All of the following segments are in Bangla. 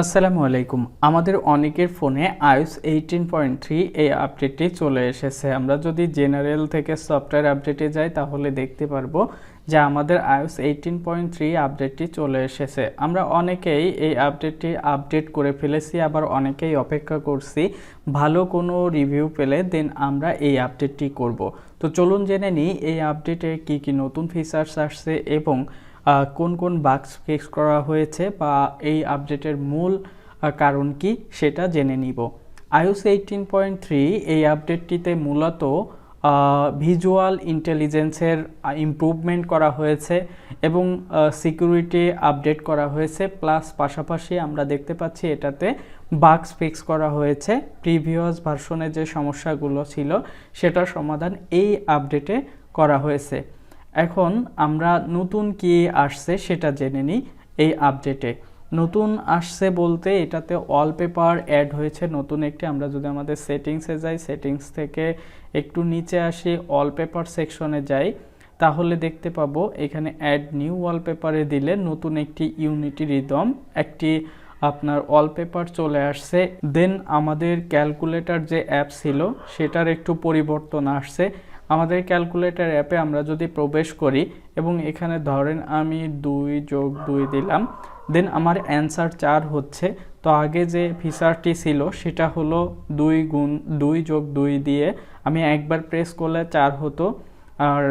আসসালামু আলাইকুম। আমাদের অনেকের ফোনে আইওস এইটিন পয়েন্ট থ্রি এই আপডেটটি চলে এসেছে। আমরা যদি জেনারেল থেকে সফটওয়্যার আপডেটে যাই, তাহলে দেখতে পারব যে আমাদের আইওস এইটিন পয়েন্ট থ্রি আপডেটটি চলে এসেছে। আমরা অনেকেই এই আপডেটটি আপডেট করে ফেলেছি, আবার অনেকেই অপেক্ষা করছি ভালো কোনো রিভিউ পেলে দেন আমরা এই আপডেটটি করব। তো চলুন জেনে নিই, এই আপডেটে কি কি নতুন ফিচার্স আসছে এবং কোন কোন বাক্স ফিক্স করা হয়েছে বা এই আপডেটের মূল কারণ কি সেটা জেনে নিব। আইওস এইটিন পয়েন্ট থ্রি এই আপডেটটিতে মূলত ভিজুয়াল ইন্টেলিজেন্সের ইমপ্রুভমেন্ট করা হয়েছে এবং সিকিউরিটি আপডেট করা হয়েছে। প্লাস পাশাপাশি আমরা দেখতে পাচ্ছি এটাতে বাগস ফিক্স করা হয়েছে। প্রিভিয়াস ভার্সনে যে সমস্যাগুলো ছিল, সেটার সমাধান এই আপডেটে করা হয়েছে। এখন আমরা নতুন কি আসছে সেটা জেনে নিই এই আপডেটে নতুন আসছে বলতে এটাতে ওয়ালপেপার অ্যাড হয়েছে, নতুন একটি। আমরা যদি আমাদের সেটিংসে যাই সেটিংস থেকে একটু নিচে আসি ওয়ালপেপার সেকশনে যাই, তাহলে দেখতে পাবো এখানে অ্যাড নিউ ওয়ালপেপারে দিলে নতুন একটি ইউনিটি রিদম একটি আপনার ওয়ালপেপার চলে আসছে। দেন আমাদের ক্যালকুলেটর যে অ্যাপ ছিল, সেটার একটু পরিবর্তন আসছে। আমাদের ক্যালকুলেটর অ্যাপে আমরা যদি প্রবেশ করি এবং এখানে ধরেন আমি দুই যোগ দুই দিলাম দেন আমার অ্যান্সার চার হচ্ছে। তো আগে যে ফিচারটি ছিল সেটা হলো দুই গুণ দুই যোগ দুই দিয়ে আমি একবার প্রেস করলে চার হতো আর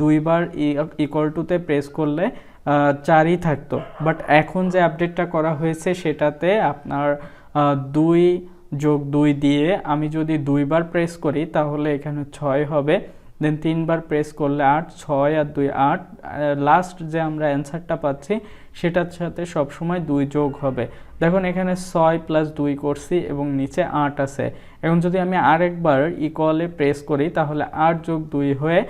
দুইবার ইকুয়াল টুতে প্রেস করলে চারই থাকতো। বাট এখন যে আপডেটটা করা হয়েছে সেটাতে আপনার দুই যোগ দুই দিয়ে আমি যদি দুইবার প্রেস করি তাহলে এখানে ছয় হবে। দেন তিনবার প্রেস করলে আট, ছয় আর দুই আট লাস্ট যে আমরা অ্যান্সারটা পাচ্ছি, সেটার সাথে সবসময় দুই যোগ হবে। দেখুন, এখানে ছয় প্লাস দুই করছি এবং নিচে আট আছে। এখন যদি আমি আরেকবার ইকুয়ালে প্রেস করি, তাহলে আট যোগ দুই হয়ে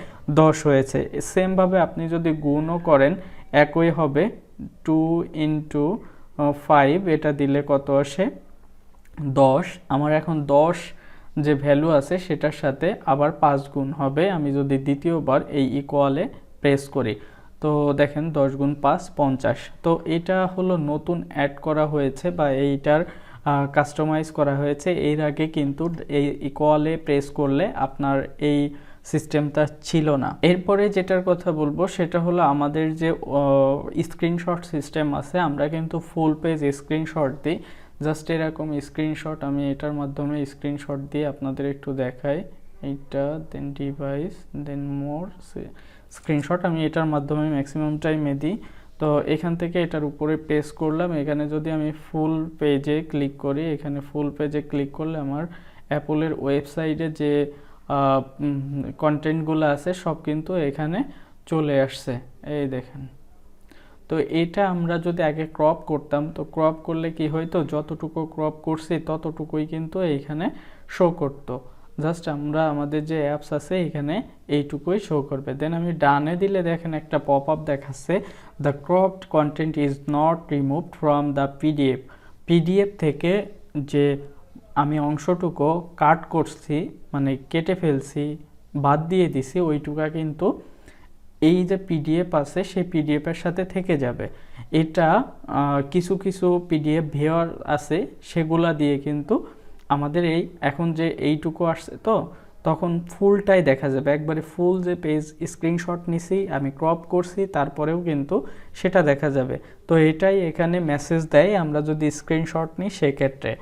দশ হয়েছে। সেমভাবে আপনি যদি গুণও করেন, একই হবে টু ইন্টু ফাইভ এটা দিলে কত আসে? দশ। আমার এখন দশ যে ভ্যালু আছে সেটার সাথে আবার পাঁচ গুণ হবে। আমি যদি দ্বিতীয়বার এই ইকুয়ালে প্রেস করি, তো দেখেন দশ গুণ পাঁচ, পঞ্চাশ। তো এটা হলো নতুন অ্যাড করা হয়েছে বা এইটার কাস্টমাইজ করা হয়েছে। এর আগে কিন্তু এই ইকুয়ালে প্রেস করলে আপনার এই সিস্টেমটা ছিল না। এরপরে যেটার কথা বলব, সেটা হলো আমাদের যে স্ক্রিনশট সিস্টেম আছে, আমরা কিন্তু ফুল পেজ স্ক্রিনশট দিই। জাস্ট এরকম স্ক্রিনশট আমি এটার মাধ্যমে স্ক্রিনশট দিয়ে আপনাদের একটু দেখাই। এইটা দেন ডিভাইস দেন মোর স্ক্রিনশট আমি এটার মাধ্যমে ম্যাক্সিমাম টাইমে দিই। তো এখান থেকে এটার উপরে প্রেস করলাম। এখানে যদি আমি ফুল পেজে ক্লিক করি, এখানে ফুল পেজে ক্লিক করলে আমার অ্যাপলের ওয়েবসাইটে যে কন্টেন্টগুলো আছে, সব কিন্তু এখানে চলে আসছে। এই দেখেন। তো এটা আমরা যদি আগে ক্রপ করতাম, তো ক্রপ করলে কি হইতো? যতটুকু ক্রপ করছি, ততটুকুই কিন্তু এইখানে শো করতো। জাস্ট আমরা আমাদের যে অ্যাপস আছে এখানে এইটুকুই শো করবে। দেন আমি ডানে দিলে দেখেন একটা পপ আপ দেখাচ্ছে the cropped content is not removed from the PDF PDF থেকে যে আমি অংশটুকু কাট করছি মানে কেটে ফেলছি, বাদ দিয়ে দিছি, ওইটুকা কিন্তু এই যে পিডিএফ আছে, সেই পিডিএফের সাথে থেকে যাবে। এটা কিছু কিছু পিডিএফ ভিওর আছে, সেগুলা দিয়ে কিন্তু আমাদের এই এখন যে এইটুকু আসছে তো, তখন ফুলটাই দেখা যাবে। একবারে ফুল যে পেজ স্ক্রিনশট নিছি, আমি ক্রপ করছি, তারপরেও কিন্তু সেটা দেখা যাবে। তো এটাই এখানে মেসেজ দেয়, আমরা যদি স্ক্রিনশট নিই সেক্ষেত্রে।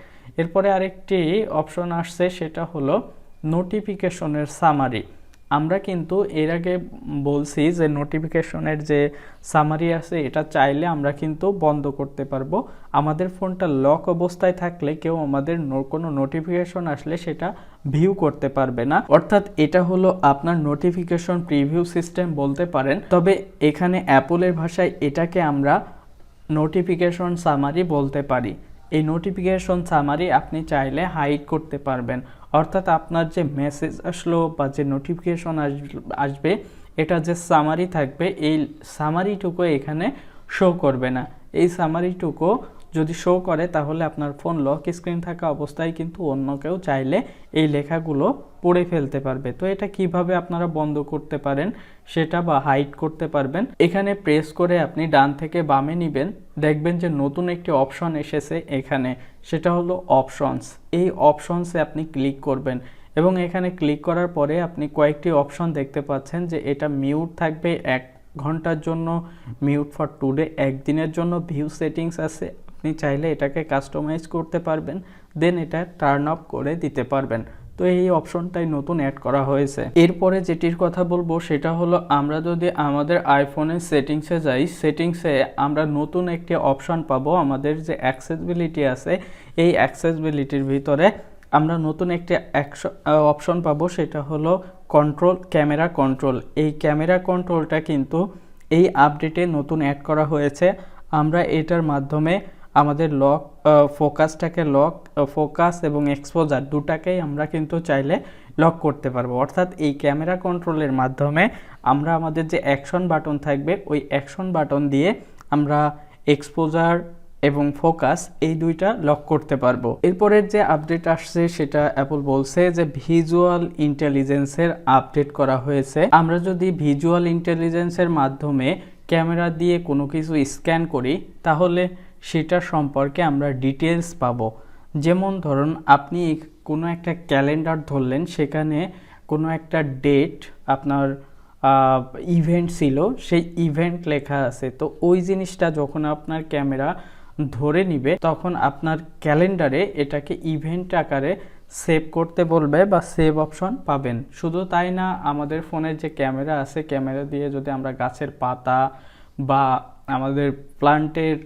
এরপরে আরেকটি অপশন আসছে, সেটা হলো নোটিফিকেশনের সামারি আমরা কিন্তু এর আগে বলছি যে নোটিফিকেশনের যে সামারি আছে, এটা চাইলে আমরা কিন্তু বন্ধ করতে পারব। আমাদের ফোনটা লক অবস্থায় থাকলে কেউ আমাদের কোনো নোটিফিকেশন আসলে সেটা ভিউ করতে পারবে না। অর্থাৎ এটা হলো আপনার নোটিফিকেশন প্রিভিউ সিস্টেম বলতে পারেন। তবে এখানে অ্যাপলের ভাষায় এটাকে আমরা নোটিফিকেশন সামারি বলতে পারি। এই নোটিফিকেশন সামারি আপনি চাইলে হাইড করতে পারবেন। অর্থাৎ আপনার যে মেসেজ আসলো বা যে নোটিফিকেশন আসবে, এটা যে সামারি থাকবে, এই সামারিটুকু এখানে শো করবে না। এই সামারিটুকু যদি শো করে, তাহলে আপনার ফোন লক স্ক্রিন থাকা অবস্থায় কিন্তু অন্য কেউ চাইলে এই লেখাগুলো পড়ে ফেলতে পারবে। তো এটা কীভাবে আপনারা বন্ধ করতে পারেন, সেটা বা হাইড করতে পারবেন, এখানে প্রেস করে আপনি ডান থেকে বামে নিবেন। দেখবেন যে নতুন একটি অপশন এসেছে এখানে, সেটা হলো অপশনস এই অপশনসে আপনি ক্লিক করবেন এবং এখানে ক্লিক করার পরে আপনি কয়েকটি অপশন দেখতে পাচ্ছেন যে এটা মিউট থাকবে এক ঘণ্টার জন্য মিউট ফর টুডে একদিনের জন্য ভিউ সেটিংস আছে আপনি চাইলে এটাকে কাস্টমাইজ করতে পারবেন দেন এটা টার্ন অফ করে দিতে পারবেন। তো এই অপশনটাই নতুন অ্যাড করা হয়েছে। এরপরে যেটির কথা বলব, সেটা হলো আমরা যদি আমাদের আইফোনের সেটিংসে যাই সেটিংসে আমরা নতুন একটি অপশন পাবো, আমাদের যে অ্যাক্সেসিবিলিটি আছে, এই অ্যাক্সেসিবিলিটির ভিতরে আমরা নতুন একটি অপশন পাবো, সেটা হলো কন্ট্রোল ক্যামেরা কন্ট্রোল এই ক্যামেরা কন্ট্রোলটা কিন্তু এই আপডেটে নতুন অ্যাড করা হয়েছে। আমরা এটার মাধ্যমে আমাদের লক ফোকাসটাকে লক ফোকাস এবং এক্সপোজার দুটাকেই আমরা কিন্তু চাইলে লক করতে পারব। অর্থাৎ এই ক্যামেরা কন্ট্রোলের মাধ্যমে আমরা আমাদের যে অ্যাকশন বাটন থাকবে, ওই অ্যাকশন বাটন দিয়ে আমরা এক্সপোজার এবং ফোকাস এই দুইটা লক করতে পারব। এরপরের যে আপডেট আসছে, সেটা অ্যাপল বলছে যে ভিজুয়াল ইন্টেলিজেন্সের আপডেট করা হয়েছে। আমরা যদি ভিজুয়াল ইন্টেলিজেন্সের মাধ্যমে ক্যামেরা দিয়ে কোনো কিছু স্ক্যান করি, তাহলে সেটা সম্পর্কে আমরা ডিটেলস পাবো। যেমন ধরুন, আপনি কোনো একটা ক্যালেন্ডার ধরলেন, সেখানে কোনো একটা ডেট আপনার ইভেন্ট ছিল, সেই ইভেন্ট লেখা আছে। তো ওই জিনিসটা যখন আপনার ক্যামেরা ধরে নিবে, তখন আপনার ক্যালেন্ডারে এটাকে ইভেন্ট আকারে সেভ করতে বলবে বা সেভ অপশন পাবেন। শুধু তাই না, আমাদের ফোনের যে ক্যামেরা আছে ক্যামেরা দিয়ে যদি আমরা গাছের পাতা বা আমাদের প্লান্টের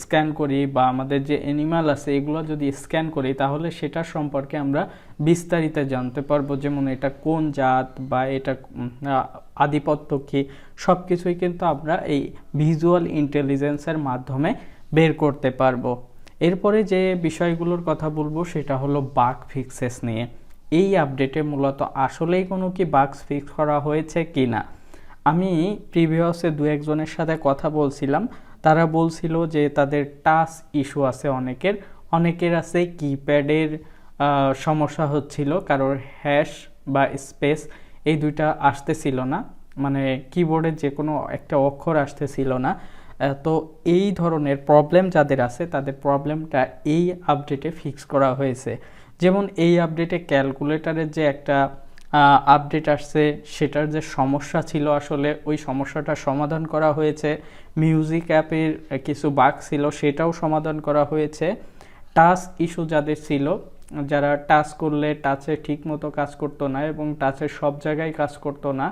স্ক্যান করি বা আমাদের যে অ্যানিমাল আছে, এগুলো যদি স্ক্যান করি, তাহলে সেটা সম্পর্কে আমরা বিস্তারিত জানতে পারব। যেমন এটা কোন জাত বা এটা আধিপত্য কী? সব কিছুই কিন্তু আমরা এই ভিজুয়াল ইন্টেলিজেন্সের মাধ্যমে বের করতে পারব। এরপরে যে বিষয়গুলোর কথা বলব, সেটা হলো বাগ ফিক্সেস নিয়ে। এই আপডেটে মূলত আসলেই কোনো কি বাগস ফিক্স করা হয়েছে কি না আমি প্রিভিয়াসে দু একজনের সাথে কথা বলছিলাম। তারা বলছিল যে তাদের টাচ ইস্যু আছে অনেকের। অনেকের আছে কিপ্যাডের সমস্যা হচ্ছিল, কারোর হ্যাশ বা স্পেস এই দুইটা আসতেছিল না। মানে কিবোর্ডে যে কোনো একটা অক্ষর আসতেছিল না। তো এই ধরনের প্রবলেম যাদের আছে, তাদের প্রবলেমটা এই আপডেটে ফিক্স করা হয়েছে। যেমন এই আপডেটে ক্যালকুলেটারের যে একটা আপডেট আসছে, সেটার যে সমস্যা ছিল আসলে ওই সমস্যাটা সমাধান করা হয়েছে। মিউজিক অ্যাপের কিছু বাগ ছিল, সেটাও সমাধান করা হয়েছে। টাচ ইস্যু যাদের ছিল, যারা টাচ করলে টাচে ঠিক মতো কাজ করতো না এবং টাচের সব জায়গায় কাজ করতো না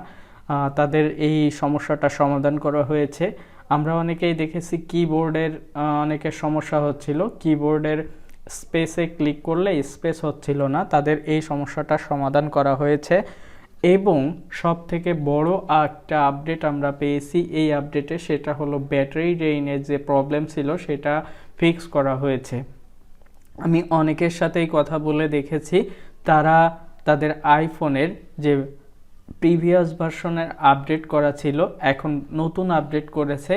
তাদের এই সমস্যাটা সমাধান করা হয়েছে। আমরা অনেকেই দেখেছি কিবোর্ডের অনেকের সমস্যা হচ্ছিল। কিবোর্ডের স্পেসে ক্লিক করলে স্পেস হচ্ছিল না, তাদের এই সমস্যাটা সমাধান করা হয়েছে এবং সব থেকে বড় একটা আপডেট আমরা পেয়েছি, এই আপডেটে সেটা হলো ব্যাটারি ড্রেইনের যে প্রবলেম ছিল সেটা ফিক্স করা হয়েছে। আমি অনেকের সাথেই কথা বলে দেখেছি, তারা তাদের আইফোনের যে প্রিভিয়াস ভার্সনের আপডেট করা ছিল, এখন নতুন আপডেট করেছে।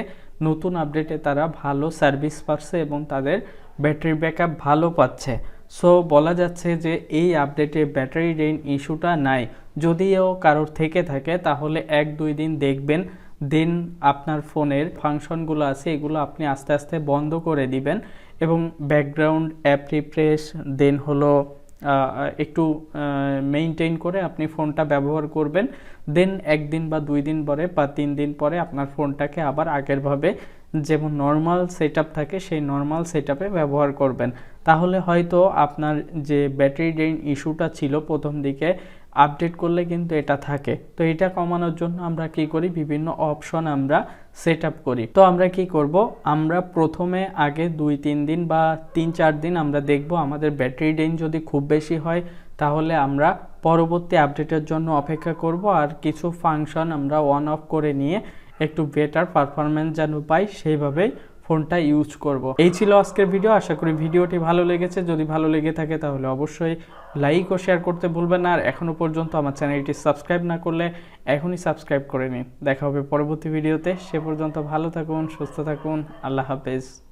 নতুন আপডেটে তারা ভালো সার্ভিস পাচ্ছে এবং তাদের ব্যাটারি ব্যাকআপ ভালো পাচ্ছে। সো, বলা যাচ্ছে যে এই আপডেটে ব্যাটারি ড্রেন ইস্যুটা নাই। যদিও কারোর থেকে থাকে, তাহলে এক দুই দিন দেখবেন। দেন আপনার ফোনের ফাংশনগুলো আছে, এগুলো আপনি আস্তে আস্তে বন্ধ করে দিবেন এবং ব্যাকগ্রাউন্ড অ্যাপ রিফ্রেশ, দেন হলো একটু মেইনটেইন করে আপনি ফোনটা ব্যবহার করবেন। দেন একদিন বা দুই দিন পরে বা তিন দিন পরে আপনার ফোনটাকে আবার আগেরভাবে যেমন নর্মাল সেট থাকে, সেই নর্মাল সেট ব্যবহার করবেন। তাহলে হয়তো আপনার যে ব্যাটারি ড্রেন ইস্যুটা ছিল প্রথম দিকে আপডেট করলে কিন্তু এটা থাকে। তো এটা কমানোর জন্য আমরা কি করি? বিভিন্ন অপশন আমরা সেট করি। তো আমরা কি করব? আমরা প্রথমে আগে দুই, তিন দিন বা তিন, চার দিন আমরা দেখব আমাদের ব্যাটারি ড্রেন যদি খুব বেশি হয়, তাহলে আমরা পরবর্তী আপডেটের জন্য অপেক্ষা করব। আর কিছু ফাংশন আমরা অন অফ করে নিয়ে একটু বেটার পারফরমেন্স যেন পাই সেইভাবেই ফোনটা ইউজ করব। এই ছিল আজকের ভিডিও আশা করি ভিডিওটি ভালো লেগেছে। যদি ভালো লেগে থাকে তাহলে অবশ্যই লাইক ও শেয়ার করতে ভুলবেন না। আর এখনও পর্যন্ত আমার চ্যানেলটি সাবস্ক্রাইব না করলে এখনই সাবস্ক্রাইব করে নিন। দেখা হবে পরবর্তী ভিডিওতে সে পর্যন্ত ভালো থাকুন, সুস্থ থাকুন। আল্লাহ হাফেজ।